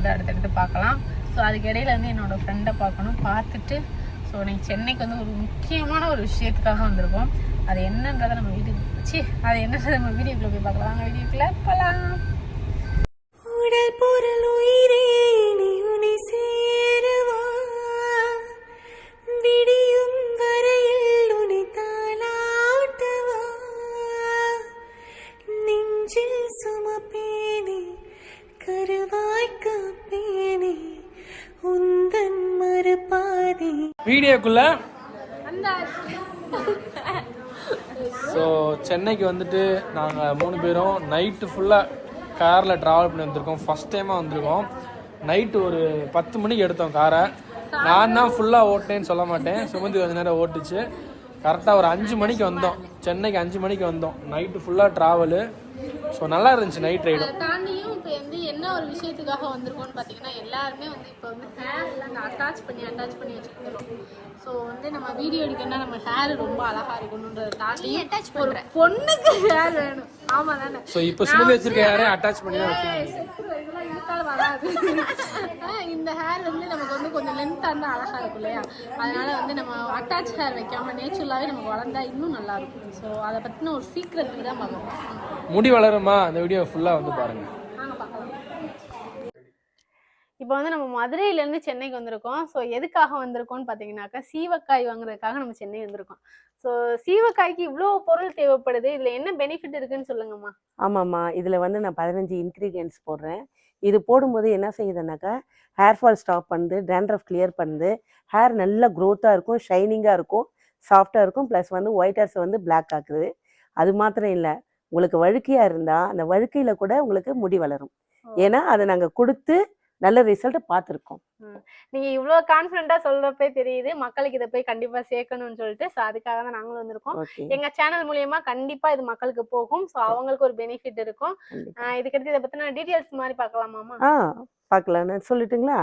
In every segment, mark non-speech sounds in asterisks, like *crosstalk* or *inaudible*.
வந்து அடுத்தடுத்து பார்க்கலாம். ஸோ அதுக்கு இடையில வந்து என்னோட ஃப்ரெண்டை பார்க்கணும். பார்த்துட்டு ஸோ இன்னைக்கு சென்னைக்கு வந்து ஒரு முக்கியமான ஒரு விஷயத்துக்காக வந்திருக்கோம். அது என்னன்றதை நம்ம வீட்டுக்கு சி அது என்னன்றதை நம்ம வீடியோக்குள்ளே போய் பார்க்கலாம். வாங்க வீடியோக்குள்ளே போகலாம் உடல் பொருள் உயிரே. வீடியோக்குள்ள ஸோ சென்னைக்கு வந்துட்டு நாங்கள் மூணு பேரும் நைட்டு ஃபுல்லாக காரில் ட்ராவல் பண்ணி வந்திருக்கோம். ஃபஸ்ட் டைமாக வந்திருக்கோம். நைட்டு ஒரு பத்து மணிக்கு எடுத்தோம் காரை நான் தான் ஃபுல்லாக ஓட்டினேன்னு சொல்ல மாட்டேன். சுமந்தி கொஞ்ச நேரம் ஓட்டுச்சு. கரெக்டாக ஒரு அஞ்சு மணிக்கு வந்தோம். சென்னைக்கு அஞ்சு மணிக்கு வந்தோம். நைட்டு ஃபுல்லாக ட்ராவலு ஸோ நல்லா இருந்துச்சு நைட் ரைடும் இப்போ வந்து என்ன ஒரு விஷயத்துக்காக வந்திருக்கோம்னு பார்த்தீங்கன்னா எல்லாருமே வந்து இப்போ வந்து ஹேர் எல்லாம் அட்டாச் பண்ணி அட்டாச் பண்ணி வச்சுக்கிறோம் ஸோ வந்து நம்ம வீடியோ எடுக்கணும்னா நம்ம ஹேர் ரொம்ப அழகா இருக்கணுன்றதை தாண்டி அட்டாச் ஒரு பொண்ணுக்கு ஹேர் வேணும். ஆமா தானே? ஸோ இப்போ சுமந்தி வச்சிருக்க யாரையும் அட்டாச் பண்ணி வராது. இந்த ஹேர் வந்து நமக்கு வந்து கொஞ்சம் லென்த்தாக இருந்தால் அழகா இருக்கும் இல்லையா? அதனால வந்து நம்ம அட்டாச் ஹேர் வைக்காம நேச்சுரலாகவே நமக்கு வளர்ந்தா இன்னும் நல்லா இருக்கும். ஸோ அதை பற்றின ஒரு சீக்ரெட் தான் பார்க்கணும். முடி வளருமா? அந்த வீடியோ ஃபுல்லாக வந்து பாருங்கள் இப்போ வந்து நம்ம மதுரையிலேருந்து சென்னைக்கு வந்திருக்கோம். ஸோ எதுக்காக வந்திருக்கோம்னு பார்த்தீங்கன்னாக்கா சீவக்காய் வாங்குறதுக்காக நம்ம சென்னை வந்திருக்கோம். ஸோ சீவக்காய்க்கு இவ்வளோ பொருள் தேவைப்படுது. இதில் என்ன பெனிஃபிட் இருக்குன்னு சொல்லுங்கம்மா. ஆமாம்மா. இதில் வந்து நான் பதினஞ்சு இன்க்ரீடியன்ஸ் போடுறேன். இது போடும்போது என்ன செய்யுதுன்னாக்கா ஹேர் ஃபால் ஸ்டாப் பண்ணுது டேண்ட்ரஃப் கிளியர் பண்ணுது. ஹேர் நல்லா க்ரோத்தாக இருக்கும் ஷைனிங்காக இருக்கும் சாஃப்டாக இருக்கும். ப்ளஸ் வந்து ஒயிட் ஹேர்ஸை வந்து பிளாக் ஆக்குது. அது மாத்திரம் இல்லை. உங்களுக்கு வழுக்கையாக இருந்தால் அந்த வழுக்கையில் கூட உங்களுக்கு முடி வளரும். ஏன்னா அதை நாங்கள் கொடுத்து நல்ல ரிசல்ட்டை பார்த்துருக்கோம். நீங்கள் இவ்வளோ கான்ஃபிடென்ட்டாக சொல்கிறப்பே தெரியுது. மக்களுக்கு இதை போய் கண்டிப்பாக சேர்க்கணும்னு சொல்லிட்டு. ஸோ அதுக்காக தான் நாங்களும் வந்திருக்கோம். ஓகே. எங்கள் சேனல் மூலியமா கண்டிப்பாக இது மக்களுக்கு போகும். ஸோ அவங்களுக்கு ஒரு பெனிஃபிட் இருக்கும். கண்டிப்பா. இதுக்கடுத்து இதை பற்றின டீட்டெயில்ஸ் மாதிரி பார்க்கலாமாம்மா ஆ பார்க்கலாம். நான் சொல்லட்டுங்களா.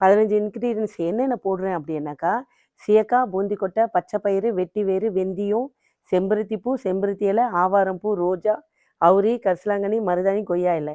பதினஞ்சு இன்க்ரீடியன்ஸ் என்னென்ன போடுறேன் அப்படின்னாக்கா சீயக்காய் பூந்தி கொட்டை பச்சை பயிறு வெட்டி வேறு வெந்தயம் செம்பருத்தி பூ செம்பருத்தி இலை ஆவாரம் பூ ரோஜா அவுரி கரிசலாங்கண்ணி மருதாணி கொய்யா இலை.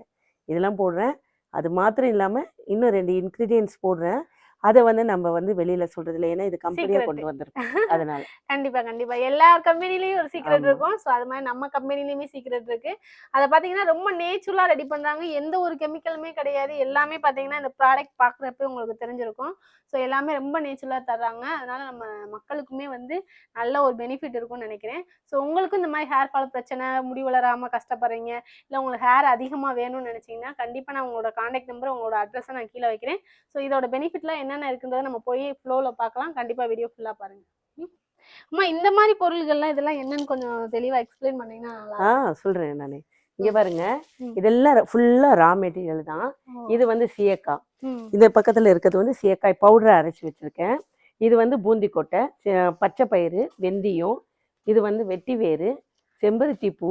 இதெல்லாம் போடுறேன். அது மாத்திரம் இல்லாமல் இன்னும் ரெண்டு இன்க்ரீடியன்ஸ் போடுறேன். அதை வந்து நம்ம வந்து வெளியில சொல்றது இல்லை. ஏன்னா இது Secret. கொண்டு வந்திருக்கோம் *laughs* அதனால. கண்டிப்பா கண்டிப்பா. எல்லா கம்பெனிலயும் ஒரு சீக்ரெட். இருக்கும். ஸோ அது மாதிரி நம்ம கம்பெனிலயுமே சீக்ரெட் இருக்கு. அதை பாத்தீங்கன்னா ரொம்ப நேச்சுரலா ரெடி பண்றாங்க. எந்த ஒரு கெமிக்கலுமே கிடையாது. எல்லாமே பாத்தீங்கன்னா இந்த ப்ராடக்ட் பாக்குறப்ப உங்களுக்கு தெரிஞ்சிருக்கும். ஸோ எல்லாமே ரொம்ப நேச்சுரலா தர்றாங்க. அதனால நம்ம மக்களுக்குமே வந்து நல்ல ஒரு பெனிஃபிட் இருக்கும்னு நினைக்கிறேன். ஸோ உங்களுக்கும் இந்த மாதிரி ஹேர் ஃபால் பிரச்சனை முடி வளராம கஷ்டப்படுறீங்க இல்லை உங்களுக்கு ஹேர் அதிகமா வேணும்னு நினைச்சீங்கன்னா கண்டிப்பா நான் உங்களோட காண்டாக்ட் நம்பர் உங்களோட அட்ரஸை நான் கீழே வைக்கிறேன். ஸோ இதோட பெனிஃபிட்லாம் என்னென்ன இருக்குன்றதை நம்ம போய் ஃப்ளோவில் பார்க்கலாம். கண்டிப்பாக வீடியோ ஃபுல்லாக பாருங்க. ம். அம்மா இந்த மாதிரி பொருள்கள்லாம் இதெல்லாம் என்னன்னு கொஞ்சம் தெளிவாக எக்ஸ்பிளைன் பண்ணீங்கன்னா ஆ சொல்றேன் நான். இங்க பாருங்க. இதெல்லாம் ஃபுல்லா ரா மெட்டீரியல் தான். இது வந்து சீயக்காய். இந்த பக்கத்தில் இருக்கிறது வந்து சீயக்காய் பவுடரை அரைச்சி வச்சுருக்கேன். இது வந்து பூந்தி கொட்டை பச்சை பயிறு வெந்தயம் இது வந்து வெட்டி வேறு செம்பருத்தி பூ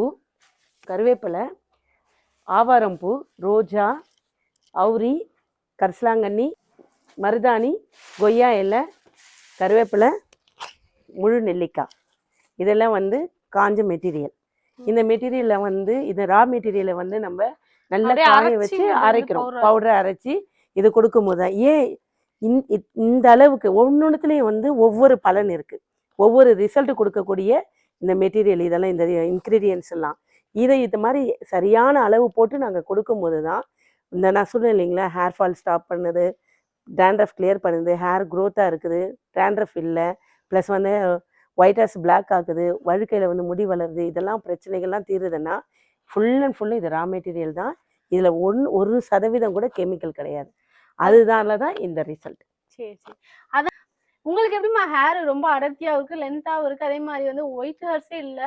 கருவேப்பிலை ஆவாரம் பூ ரோஜா அவுரி கரிசலாங்கண்ணி மருதாணி கொய்யா இலை கருவேப்பிலை முழு நெல்லிக்காய். இதெல்லாம் வந்து காஞ்ச மெட்டீரியல். இந்த மெட்டீரியலில் வந்து இந்த ரா மெட்டீரியலை வந்து நம்ம நல்லா காய வச்சு அரைக்கிறோம். பவுடரை அரைச்சி. இது கொடுக்கும்போது தான். ஏன் இத்- இந்த அளவுக்கு ஒன்னொன்றுத்துலேயும் வந்து ஒவ்வொரு பலன் இருக்குது ஒவ்வொரு ரிசல்ட் கொடுக்கக்கூடிய இந்த மெட்டீரியல் இதெல்லாம் இந்த இன்க்ரீடியன்ஸ் எல்லாம். இதை இது மாதிரி சரியான அளவு போட்டு நாங்கள் கொடுக்கும்போது தான் இந்த நான் சொன்னேன் இல்லைங்களா ஹேர் ஃபால் ஸ்டாப் பண்ணுது டேண்ட்ரஃப் கிளியர் பண்ணுது ஹேர் க்ரோத்தாக இருக்குது டேண்ட்ரஃப் இல்லை ப்ளஸ் வந்து ஒயிட் ஹேர்ஸ் பிளாக் ஆகுது வழுக்கையில் வந்து முடி வளருது இதெல்லாம் பிரச்சனைகள்லாம் தீருதுன்னா ஃபுல் அண்ட் ஃபுல்லு இது ரா மெட்டீரியல் தான். இதில் ஒன் ஒரு சதவீதம் கூட கெமிக்கல் கிடையாது. அதுதான்ல தான் இந்த ரிசல்ட் சரி சரி. அதான் உங்களுக்கு எப்படிம்மா ஹேர் ரொம்ப அடர்த்தியாகவும் இருக்கு லென்த்தாகவும் இருக்கு அதே மாதிரி வந்து ஒயிட் ஹேர்ஸே இல்லை?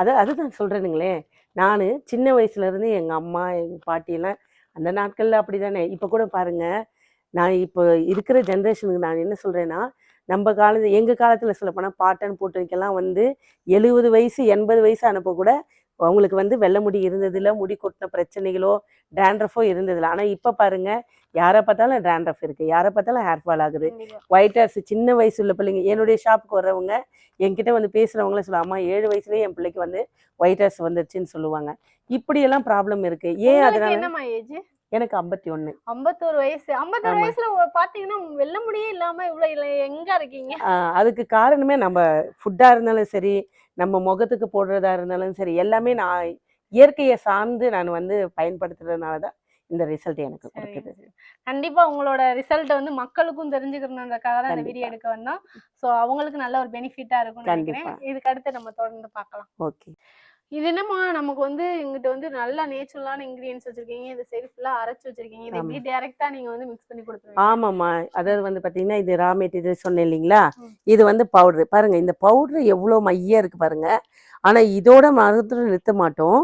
அது அதுதான் சொல்கிறேனுங்களே நான் சின்ன வயசுலேருந்து எங்கள் அம்மா எங்கள் பாட்டியெல்லாம் அந்த நாட்களில் அப்படி தானே இப்போ கூட பாருங்கள் நான் இப்போ இருக்கிற ஜென்ரேஷனுக்கு நான் என்ன சொல்கிறேன்னா நம்ம காலத்து எங்கள் காலத்தில் சொல்ல போனால் பாட்டன் பூட்டனுக்கெல்லாம் வந்து எழுபது வயசு எண்பது வயசு அனுப்ப கூட அவங்களுக்கு வந்து வெள்ளை முடி இருந்ததில்ல முடி கொட்டின பிரச்சனைகளோ டேண்ட்ரஃபோ இருந்ததில்ல. ஆனால் இப்போ பாருங்க யாரை பார்த்தாலும் டேண்ட்ரஃப் இருக்கு. யாரை பார்த்தாலும் ஹேர் ஃபால் ஆகுது. ஒயிட் ஹேர்ஸ் சின்ன வயசு உள்ள பிள்ளைங்க என்னுடைய ஷாப்புக்கு வர்றவங்க என்கிட்ட வந்து பேசுறவங்களே சொல்லுவாங்க அம்மா ஏழு வயசுலயே என் பிள்ளைக்கு வந்து ஒயிட் ஹேர்ஸ் வந்துருச்சுன்னு சொல்லுவாங்க. இப்படியெல்லாம் ப்ராப்ளம் இருக்கு. ஏன் அதனால எனக்கு ஐம்பத்தி ஒன்று ஐம்பத்தோரு வயசு ஐம்பத்தோரு. வயசுல பாத்தீங்கன்னா வெள்ள முடியே இல்லாம இவ்வளவு இல்ல- எங்க இருக்கீங்க அதுக்கு காரணமே நம்ம ஃபுட்டாக இருந்தாலும் சரி நம்ம முகத்துக்கு போடுறதா இருந்தாலும் சரி எல்லாமே நான் இயற்கையை சார்ந்து நான் வந்து பயன்படுத்துறதுனால தான் இந்த ரிசல்ட் எனக்கு கொடுக்குது. கண்டிப்பா உங்களோட ரிசல்ட் வந்து மக்களுக்கும் தெரிஞ்சுக்கணுன்றதுக்காக தான் இந்த வீடியோ. எடுக்க வந்தோம் சோ அவங்களுக்கு நல்ல ஒரு பெனிஃபிட்டா இருக்கும்னு நினைக்கிறேன் கண்டிப்பா. இதுக்கு அடுத்து நம்ம தொடர்ந்து பார்க்கலாம் ஓகே இது என்னம்மா நமக்கு வந்து இங்கிட்ட வந்து நல்ல நேச்சுரலான இன்கிரியன்ஸ் வச்சிருக்கீங்க. இந்த சைடு ஃபுல்லா அரைச்சு வச்சிருக்கீங்க. இது எப்படி டைரக்டா நீங்க வந்து மிக்ஸ் பண்ணி கொடுத்துருவீங்க. ஆமாம்மா. அதாவது வந்து பார்த்தீங்கன்னா இது ரா மெட்டீரியல் சொன்னேன் இல்லைங்களா. இது வந்து பவுட்ரு பாருங்க இந்த பவுட்ரு எவ்வளோ மையா இருக்கு பாருங்க. ஆனா இதோட மருத்துவ நிறுத்த மாட்டோம்.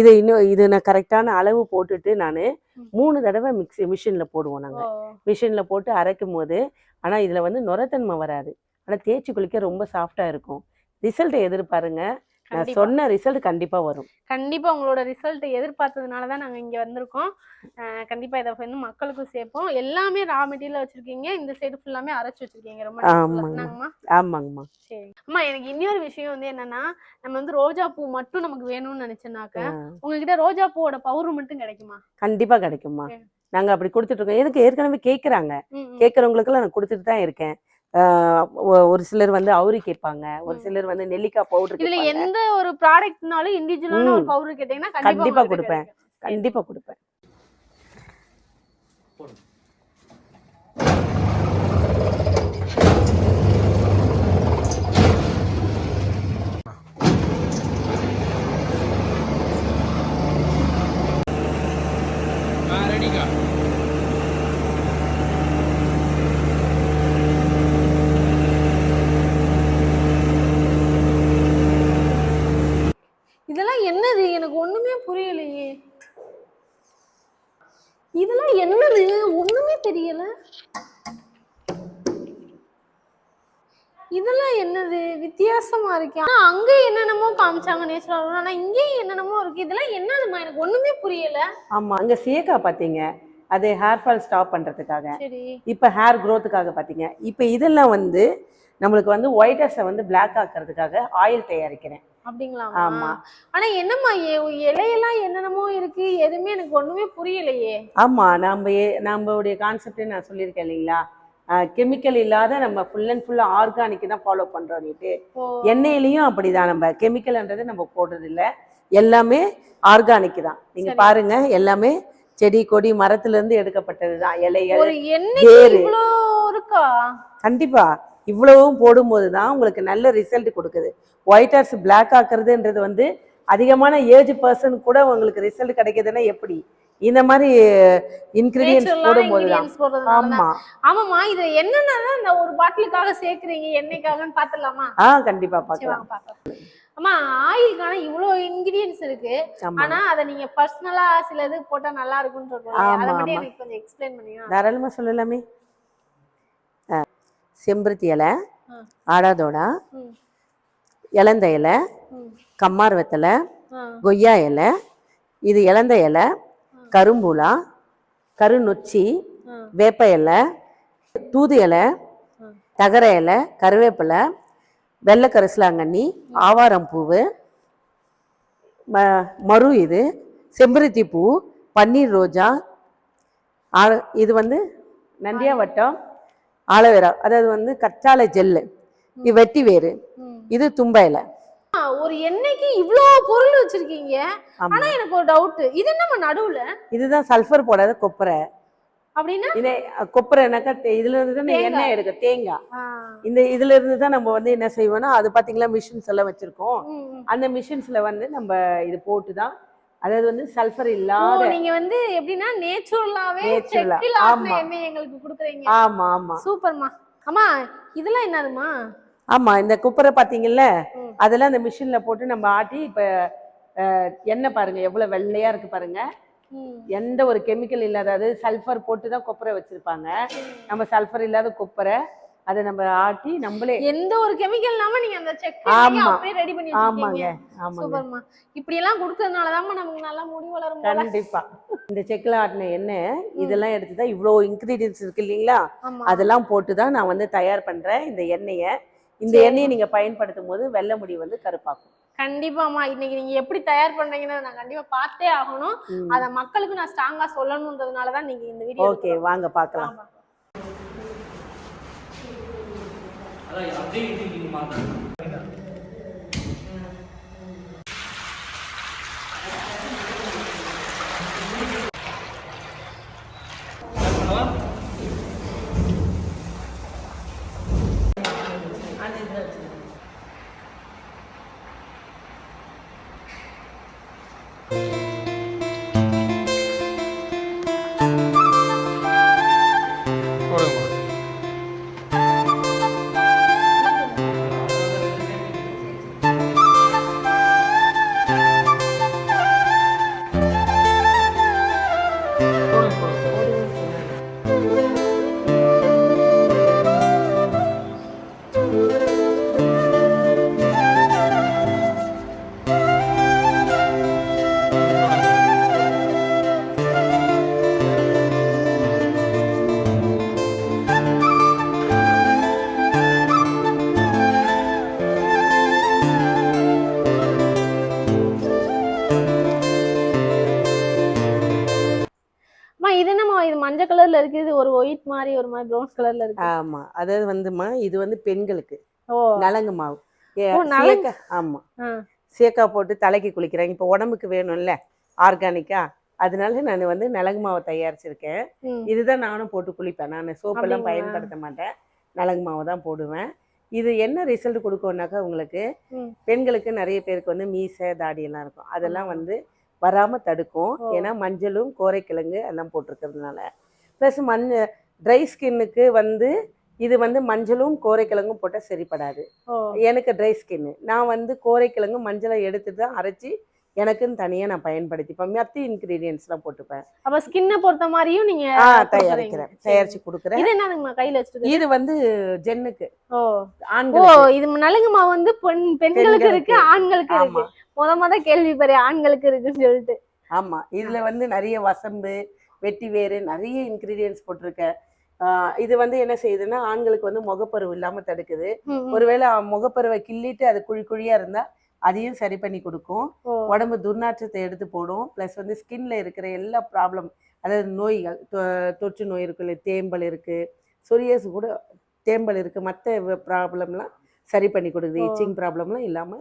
இதை இன்னும் இது நான் கரெக்டான அளவு போட்டுட்டு நான். மூணு தடவை மிக்ஸி மிஷினில் போடுவோம் நாங்கள் மிஷினில் போட்டு அரைக்கும் போது ஆனால் இதில் வந்து நுரத்தன்மை வராது. ஆனால் தேய்ச்சி குளிக்க ரொம்ப சாஃப்டாக இருக்கும். ரிசல்ட்டை எதிர்பாருங்க. நான் கண்டிப்பா. சொன்ன ரிசல்ட் கண்டிப்பாக வரும். கண்டிப்பா உங்களோட ரிசல்ட் எதிர்பார்த்ததுனால தான் நாங்க இங்க வந்திருக்கோம். கண்டிப்பா இதை வந்து மக்களுக்கும் சேர்ப்போம். எல்லாமே ரா மெட்டீரியல் வச்சிருக்கீங்க. இந்த சைடு ஃபுல்லாமே அரைச்சு வச்சிருக்கீங்க. ரொம்ப ஆமாங்க. என்னங்கம்மா ஆமாங்கம்மா. சரி. அம்மா எனக்கு இன்னொரு விஷயம் வந்து என்னன்னா நம்ம வந்து ரோஜா பூ மட்டும் நமக்கு வேணும்னு நினைச்சோம்னாக்க உங்ககிட்ட ரோஜா பூவோட பவுடர் மட்டும் கிடைக்குமா? கண்டிப்பாக கிடைக்கும்மா. Okay. நாங்கள் அப்படி கொடுத்துட்ருக்கோம் எனக்கு ஏற்கனவே கேட்குறாங்க ம், ம். கேட்குறவங்களுக்கெல்லாம் நான் கொடுத்துட்டு தான் இருக்கேன். ஒரு சிலர் வந்து அவுரி கேட்பாங்க ஒரு. சிலர் வந்து நெல்லிக்காய் பவுடர் இதுல கேட்பாங்க எந்த ஒரு ப்ராடக்ட்னாலும் இண்டிவிஜுவலான ஒரு. பவுடர் கேட்டீங்கன்னா கண்டிப்பா கண்டிப்பா கொடுப்பேன். கண்டிப்பாக கொடுப்பேன் ரெடிக்கா இதெல்லாம் என்னது எனக்கு ஒண்ணுமே புரியலையே. இதெல்லாம் என்னது? ஒண்ணுமே தெரியல. இதெல்லாம் என்னது? வித்தியாசமா இருக்கு. ஆனா அங்க என்னென்னமோ காமிச்சாங்க நேச்சுரல் ஆனா இங்கேயும் என்னென்னமோ இருக்கு. இதெல்லாம் என்னதுமா எனக்கு ஒண்ணுமே புரியல. ஆமாம் அங்கே சேக்கா பார்த்தீங்க அது ஹேர் ஃபால் ஸ்டாப் பண்ணுறதுக்காக சரி. இப்போ ஹேர் க்ரோத்துக்காக பார்த்தீங்க இப்போ இதெல்லாம் வந்து நம்மளுக்கு வந்து ஒயிட் ஹேர்ஸை வந்து பிளாக் ஆக்கிறதுக்காக ஆயில் தயாரிக்கிறேன். அப்படிங்களாமா? ஆமா. ஆனா என்னம்மா இலையெல்லாம் என்னென்னமோ இருக்கு. எதுவுமே எனக்கு ஒண்ணுமே புரியலையே. ஆமாம் நம்ம நம்மளுடைய கான்செப்டே நான் சொல்லியிருக்கேன் இல்லைங்களா? கெமிக்கல் இல்லாத நம்ம ஃபுல் அண்ட் ஃபுல்லாக ஆர்கானிக் தான் ஃபாலோ பண்ணுறோன்னுட்டு ஓ. எண்ணெயிலையும் அப்படிதான். நம்ம கெமிக்கல்ன்றது நம்ம போடுறது இல்ல எல்லாமே ஆர்கானிக் தான். நீங்க. பாருங்க எல்லாமே செடி கொடி மரத்துல இருந்து எடுக்கப்பட்டது தான் இலைகள் கண்டிப்பா. இவ்வளவும் போடும்போது தான் உங்களுக்கு நல்ல ரிசல்ட் கொடுக்குது. ஒயிட் ஹேர்ஸ் பிளாக் ஆக்குறதுன்றது வந்து அதிகமான ஏஜ் பர்சன் கூட உங்களுக்கு ரிசல்ட் கிடைக்குதுன்னா எப்படி? இந்த மாதிரி இன்கிரீடியன்ஸ் போடும்போது. ஆமா. ஆமாம்மா இது என்னென்னலாம் இந்த ஒரு பாட்டிலுக்காக சேர்க்குறீங்க எண்ணெய்க்காகன்னு பார்த்துடலாமா? ஆ கண்டிப்பா பார்க்கலாம். அம்மா ஆயிலுக்கான இவ்வளோ இன்கிரியன்ஸ் இருக்கு. ஆமா. ஆனா அதை நீங்க பர்சனலா சில இது போட்டா நல்லா இருக்கும்னு சொல்றீங்க. அதை ஆமா, மட்டும் ஆமா. எனக்கு கொஞ்சம் எக்ஸ்பிளைன் பண்ணீங்க தாராளமா சொல்லலாமே. செம்பருத்தி இலை. ஆடாதோடா இலந்த இலை கம்மார் வெத்தலை கொய்யா இலை இது இலந்த இலை கரும்பூலா கருநொச்சி வேப்ப இலை தூது இலை. தகர இலை கருவேப்பிலை வெள்ளை கரிசலாங்கண்ணி ஆவாரம் பூவு ம மரு இது செம்பருத்தி பூ பன்னீர் ரோஜா இது வந்து நந்தியாவட்டம் ஆலோவேரா அதாவது வந்து கற்றாழை ஜெல்லு. இது வெட்டி வேறு. இது தும்ப இலை. ஒரு எண்ணெய்க்கு இவ்ளோ பொருள் வச்சிருக்கீங்க. ஆனா எனக்கு ஒரு டவுட் இது என்னம்மா நடுவுல? இதுதான் சல்ஃபர் போடாத கொப்பரை. அப்படின்னா? இதே கொப்பரைனாக்கா இதுல இருந்து தான். எண்ணெய் எடுக்க தேங்காய். இந்த இதுல இருந்து தான் நம்ம வந்து என்ன செய்வோம்னா அது பாத்தீங்களா மிஷின்ஸ் எல்லாம் வச்சிருக்கோம். அந்த மிஷின்ஸ்ல வந்து நம்ம இது போட்டு தான் அதாவது வந்து சல்ஃபர் இல்லாத நீங்க வந்து எப்படின்னா நேச்சுரலாவே செக்கில் ஆமா. எங்களுக்கு கொடுக்குறீங்க. ஆமா ஆமா. சூப்பர்மா. அம்மா இதெல்லாம் என்னதுமா? ஆமா இந்த குப்பரை பாத்தீங்கல்ல. அதெல்லாம் அந்த மிஷின்ல போட்டு நம்ம ஆட்டி இப்ப எண்ணெய் பாருங்க எவ்வளவு வெள்ளையா இருக்கு பாருங்க. எந்த ஒரு கெமிக்கல் இல்லாத அதாவது சல்ஃபர் போட்டு தான் கொப்பரை வச்சிருப்பாங்க. நம்ம சல்ஃபர் இல்லாத கொப்பரை அதை நம்ம ஆட்டி நம்மளே எந்த ஒரு கெமிக்கல் இல்லாம நீங்க அந்த செக். அப்படியே ரெடி பண்ணி ஆமாங்க ஆமாங்க. சூப்பர்மா. இப்படி எல்லாம் குடுக்கறதுனாலதான் நமக்கு நல்லா முடி வளரும் கண்டிப்பா. இந்த செக்கில் ஆட்டின எண்ணெய் இதெல்லாம் எடுத்து தான் இவ்வளோ இன்க்ரீடியன்ஸ் இருக்கு இல்லைங்களா? அதெல்லாம் போட்டு தான் நான் வந்து தயார் பண்றேன் இந்த எண்ணெயை. இந்த. எண்ணெயை நீங்க பயன்படுத்தும் போது வெள்ளை முடி வந்து கருப்பாக்கும். கண்டிப்பாமா இன்னைக்கு நீங்க எப்படி தயார் பண்றீங்கன்னு நான் கண்டிப்பா பார்த்தே ஆகணும். அத மக்களுக்கு நான் ஸ்ட்ராங்கா சொல்லணும்ன்றதுனாலதான் நீங்க இந்த வீடியோ ஓகே வாங்க பார்க்கலாம். ಅಲ್ಲ ಅದೇ ರೀತಿ ನೀವು ಮಾತಾಡ್ತೀವಿ இது மஞ்சள் கலர்ல இருக்கு இது ஒரு ஒயிட் மாதிரி ஒரு மாதிரி ப்ரௌன் கலர்ல இருக்கு. ஆமா. அதாவது வந்துமா இது வந்து பெண்களுக்கு. ஓ. நலங்கு மாவு. ஆமா. சேக்கா போட்டு தலைக்கு குளிக்கிறாங்க இப்போ உடம்புக்கு வேணும்ல ஆர்கானிக்கா அதனால நான் வந்து நலங்கு மாவை தயாரிச்சிருக்கேன். இதுதான் நானும் போட்டு குளிப்பேன். நான் சோப்பெல்லாம்? பயன்படுத்த மாட்டேன். நலங்கு மாவை தான் போடுவேன். இது என்ன ரிசல்ட் கொடுக்கும்னாக்கா உங்களுக்கு. பெண்களுக்கு நிறைய பேருக்கு வந்து மீசை தாடி எல்லாம் இருக்கும். அதெல்லாம் வந்து வராம தடுக்கும். ஏன்னா மஞ்சளும் கோரைக்கிழங்கு எல்லாம் போட்டிருக்கிறதுனால. ப்ளஸ் மண் ட்ரை ஸ்கின்னுக்கு வந்து இது வந்து மஞ்சளும் கோரைக்கிழங்கும் போட்டால் சரிப்படாது. எனக்கு ட்ரை ஸ்கின்னு. நான் வந்து கோரைக்கிழங்கு மஞ்சளை எடுத்து தான் அரைச்சி எனக்குன்னு தனியாக நான் பயன்படுத்திப்பேன் மற்ற இன்க்ரீடியன்ஸ்லாம் போட்டுப்பேன். அப்ப ஸ்கின்ன பொறுத்த மாதிரியும் நீங்க ஆ கொடுக்குறீங்க. தயாரிக்கிறேன். தயாரிச்சு கொடுக்குறேன். இது என்னதுங்கம்மா கையில வச்சிருக்கீங்க இது வந்து ஜென்னுக்கு. ஓ. ஆண்களுக்கு. இது நலுங்கு மாவு வந்து பெண் பெண்களுக்கு இருக்கு. ஆண்களுக்கு இருக்கு. முத முத கேள்வி பாரு ஆண்களுக்கு இருக்குன்னு சொல்லிட்டு. ஆமா. இதுல வந்து நிறைய வசம்பு வெட்டி வேறு நிறைய இன்க்ரீடியன்ஸ் போட்டிருக்கேன் இது வந்து என்ன செய்யுதுன்னா ஆண்களுக்கு வந்து முகப்பருவு இல்லாம தடுக்குது. ஒருவேளை முகப்பருவை கிள்ளிட்டு அது குழி குழியா இருந்தா அதையும் சரி பண்ணி கொடுக்கும். உடம்பு துர்நாற்றத்தை எடுத்து போடும். ப்ளஸ் வந்து ஸ்கின்ல இருக்கிற எல்லா ப்ராப்ளம் அதாவது நோய்கள் தொற்று நோய் இருக்கு இல்லை தேம்பல் இருக்கு சொரியாசு கூட தேம்பல் இருக்கு மற்ற ப்ராப்ளம்லாம் சரி பண்ணி கொடுக்குது. இச்சிங் ப்ராப்ளம்லாம் இல்லாம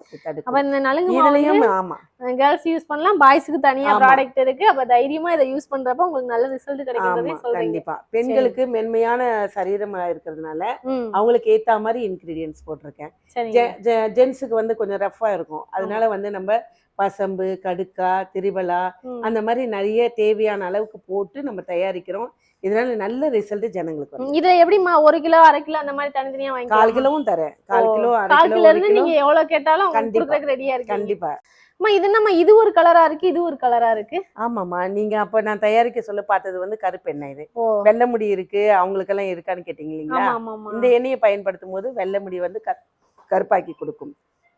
அப்ப இந்த நலுங்கு இதுலயும் ஆமா. கேர்ள்ஸ் யூஸ் பண்ணலாம். பாய்ஸ்க்கு தனியா. ப்ராடக்ட் இருக்கு. அப்ப தைரியமா இதை யூஸ் பண்றப்ப உங்களுக்கு நல்ல ரிசல்ட் சொல்றீங்க. கண்டிப்பா. பெண்களுக்கு மென்மையான சரீரமா இருக்கிறதுனால அவங்களுக்கு ஏத்த மாதிரி இன்கிரீடியன்ஸ் போட்டிருக்கேன். ஜென்ஸுக்கு வந்து கொஞ்சம் ரஃபா இருக்கும். அதனால வந்து நம்ம பசம்பு கடுக்கா திரிபலா ம். அந்த மாதிரி நிறைய தேவையான அளவுக்கு போட்டு நம்ம தயாரிக்கிறோம். இதனால நல்ல ரிசல்ட் ஜனங்களுக்கு வரும். இதுல எப்படிம்மா ஒரு கிலோ அரை கிலோ அந்த மாதிரி தனித்தனியா கால் வாங்கிக்கலாம் கிலோவும் தரேன். கால் கிலோ அரை கால் கிலோ கிலோ இருந்து கிலோ. நீங்க எவ்வளவு கேட்டாலும் கண்டிப்பா. ரெடியா இருக்கு கண்டிப்பா. அம்மா இது நம்ம இது ஒரு கலரா இருக்கு இது ஒரு கலரா இருக்கு? ஆமாம்மா. நீங்க அப்ப நான் தயாரிக்க சொல்ல பார்த்தது வந்து கருப்பெண்ணெய் இது. ஓ. வெள்ளை முடி இருக்கு அவங்களுக்கெல்லாம் இருக்கான்னு கேட்டீங்க இல்லைங்களா? இந்த எண்ணெயை பயன்படுத்தும் போது வெள்ளை முடி வந்து கருப்பாக்கி கொடுக்கும்.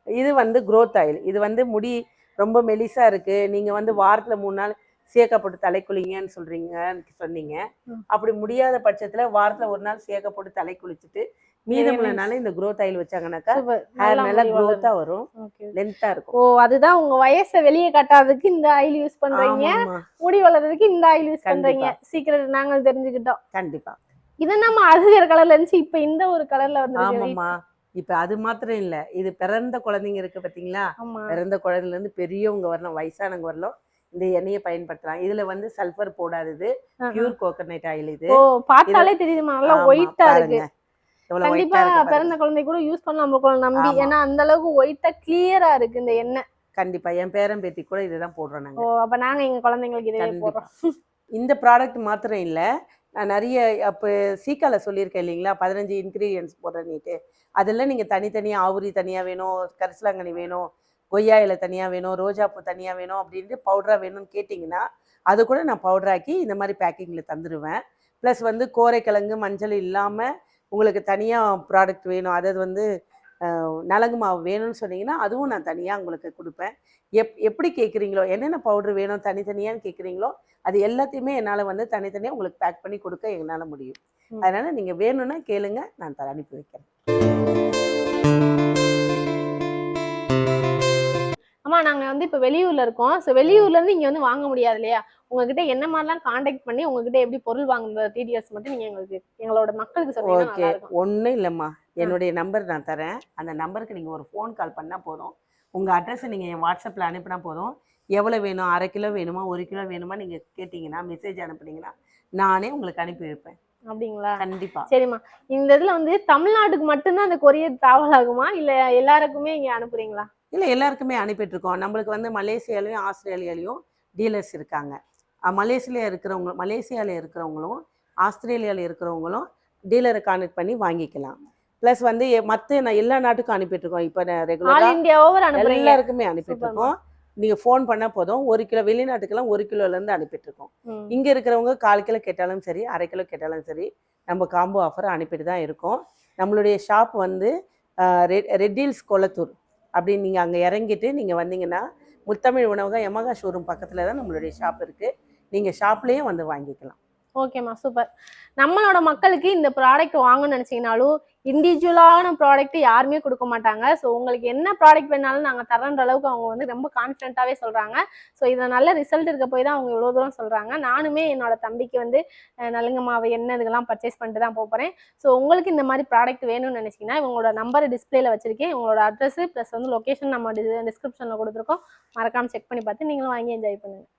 இது வந்து growth ஆயில் இது வந்து முடி ரொம்ப மெலிசா இருக்கு. நீங்க வந்து வாரத்துல மூணு நாள் சேக்கா போட்டு தலை குளிங்கன்னு சொல்றீங்கன்னு சொன்னீங்க. அப்படி முடியாத பட்சத்துல வாரத்துல ஒரு நாள் சேக்கா போட்டு தலை குளிச்சுட்டு மீதமுள்ள நாள் இந்த growth ஆயில் வச்சாங்கன்னாக்கா. ஹேர் நல்லா growth-ஆ வரும். லென்த்தா இருக்கும். ஓ அதுதான் உங்க வயசை வெளியே காட்டாததுக்கு இந்த ஆயில் யூஸ் பண்றீங்க. முடி வளர்றதுக்கு இந்த ஆயில் யூஸ். பண்றீங்க. சீக்கிரம் நாங்கள் தெரிஞ்சுக்கிட்டோம். கண்டிப்பா. இது நம்ம அது வேற கலர்ல இருந்துச்சு இப்ப இந்த ஒரு கலர்ல வந்து இப்ப அது மாத்திரம் இல்ல. இது பிறந்த குழந்தைங்க இருக்கு பாத்தீங்களா? பிறந்த குழந்தைல இருந்து பெரியவங்க வரலாம் வயசானவங்க வரலாம் இந்த எண்ணெயை பயன்படுத்தலாம். இதுல வந்து சல்ஃபர் போடாதது ஆஹா. பியூர் கோகனட் ஆயில் இது. பார்த்தாலே தெரியுதுமா நல்லா ஒயிட்டா இருக்கு. கண்டிப்பா பிறந்த. குழந்தை கூட யூஸ் பண்ண நம்மளுக்கு நம்பி. ஆமா. ஏன்னா அந்த அளவுக்கு ஒயிட்டா கிளியரா இருக்கு இந்த எண்ணெய். கண்டிப்பா. என் பேரன் பேத்தி கூட இதுதான் போடுறோம் நாங்க. ஓ அப்ப நாங்க எங்க குழந்தைங்களுக்கு இதே. போடுறோம். இந்த ப்ராடக்ட் மாத்திரம் இல்ல. நான் நிறைய அப்போ சீக்கால சொல்லியிருக்கேன் இல்லைங்களா? பதினஞ்சு இன்க்ரீடியன்ஸ் போடுறேன்னுட்டு. அதெல்லாம் நீங்கள் தனித்தனியாக ஆவுரி தனியாக வேணும் கரிசலாங்கண்ணி வேணும் கொய்யா இலை தனியாக வேணும் ரோஜாப்பூ தனியாக வேணும் அப்படின்ட்டு பவுடராக வேணும்னு கேட்டிங்கன்னா அது கூட நான் பவுடராக்கி இந்த மாதிரி பேக்கிங்கில் தந்துடுவேன் ப்ளஸ் வந்து கோரைக்கிழங்கு மஞ்சள் இல்லாமல் உங்களுக்கு தனியாக ப்ராடக்ட் வேணும். அதாவது வந்து நலங்கு மாவு வேணும்னு சொன்னீங்கன்னா அதுவும் நான் தனியாக உங்களுக்கு கொடுப்பேன். எப் எப்படி கேட்குறீங்களோ என்னென்ன பவுடர் வேணும் தனித்தனியான்னு கேட்குறீங்களோ அது எல்லாத்தையுமே என்னால் வந்து தனித்தனியாக உங்களுக்கு பேக் பண்ணி கொடுக்க என்னால் முடியும். அதனால் நீங்கள் வேணும்னா கேளுங்க நான் தர அனுப்பி வைக்கிறேன். அம்மா நாங்க வந்து இப்ப வெளியூர்ல இருக்கோம். ஸோ வெளியூர்ல இருந்து இங்க வந்து வாங்க முடியாது இல்லையா? உங்ககிட்ட என்ன மாதிரிலாம் காண்டாக்ட் பண்ணி உங்ககிட்ட எப்படி பொருள் வாங்குற டீடைல்ஸ் மட்டும் நீங்க எங்களுக்கு எங்களோட மக்களுக்கு சொன்னீங்கன்னா ஓகே. ஒன்றும் இல்லைம்மா. என்னுடைய நம்பர் நான் தரேன். அந்த நம்பருக்கு நீங்கள் ஒரு ஃபோன் கால் பண்ணால் போதும். உங்கள் அட்ரஸை நீங்கள் என் வாட்ஸ்அப்பில் அனுப்பினா போதும். எவ்வளோ வேணும்? அரை கிலோ வேணுமா? ஒரு கிலோ வேணுமா? நீங்கள் கேட்டிங்கன்னா மெசேஜ் அனுப்புனீங்கன்னா நானே உங்களுக்கு அனுப்பி வைப்பேன். அப்படிங்களா? கண்டிப்பாக சரிம்மா. இந்த இதுல வந்து தமிழ்நாட்டுக்கு மட்டும்தான் அந்த கொரியர் டிராவல் ஆகுமா? இல்ல எல்லாருக்குமே இங்க அனுப்புறீங்களா? இல்லை எல்லாருக்குமே அனுப்பிட்டுருக்கோம். நம்மளுக்கு வந்து மலேசியாலையும் ஆஸ்திரேலியாலையும் டீலர்ஸ் இருக்காங்க. மலேசியா இருக்கிறவங்க மலேசியாவில் இருக்கிறவங்களும் ஆஸ்திரேலியாவில் இருக்கிறவங்களும் டீலரை கான்டெக்ட் பண்ணி வாங்கிக்கலாம். ப்ளஸ் வந்து மற்ற எல்லா நாட்டுக்கும் இப்போ ரெகுலராக இந்தியா ஓவர் அனுப்புறீங்க. எல்லாருக்குமே அனுப்பிட்டு இருக்கோம் நீங்க ஃபோன் பண்ணா போதும். ஒரு கிலோ வெளிநாட்டுக்கெல்லாம் ஒரு கிலோல இருந்து அனுப்பிட்டு இருக்கோம் ம். இங்க இருக்கிறவங்க கால் கிலோ கேட்டாலும் சரி அரை கிலோ கேட்டாலும் சரி நம்ம காம்போ ஆஃபர் அனுப்பிட்டு தான் இருக்கோம். நம்மளுடைய ஷாப் வந்து ரெட் ரெட்டில்ஸ் கொளத்தூர். அப்படின்னு நீங்க அங்க இறங்கிட்டு நீங்க வந்தீங்கன்னா முத்தமிழ் உணவகம் எமகா ஷோரூம் பக்கத்துல தான் நம்மளுடைய ஷாப் இருக்கு. நீங்க ஷாப்லயும் வந்து வாங்கிக்கலாம். ஓகேம்மா சூப்பர் நம்மளோட மக்களுக்கு இந்த ப்ராடக்ட் வாங்கணும்னு நினைச்சீங்கனாலும் இண்டிவிஜுவலான ப்ராடக்ட் யாருமே கொடுக்க மாட்டாங்க. ஸோ உங்களுக்கு என்ன ப்ராடக்ட் வேணாலும் நாங்கள் தரன்ற அளவுக்கு அவங்க வந்து ரொம்ப கான்ஃபிடென்ட்டாகவே சொல்கிறாங்க ஸோ இதில் நல்ல ரிசல்ட் இருக்க போய் தான் அவங்க இவ்வளோ தூரம் சொல்கிறாங்க நானுமே என்னோட தம்பிக்கு வந்து அஹ், நலுங்கு என்ன இதுக்கெல்லாம் பர்ச்சேஸ் பண்ணிட்டு தான் போகிறேன் ஸோ உங்களுக்கு இந்த மாதிரி ப்ராடக்ட் வேணும்னு நினச்சிங்கன்னா இவங்களோட நம்பர் டிஸ்பிளேல வச்சிருக்கேன். உங்களோட அட்ரஸ் ப்ளஸ் வந்து லொக்கேஷன் நம்ம டிஸ்கிரிப்ஷனில் கொடுத்துருக்கோம். மறக்காமல் செக் பண்ணி பார்த்து நீங்களும் வாங்கி என்ஜாய் பண்ணுங்கள்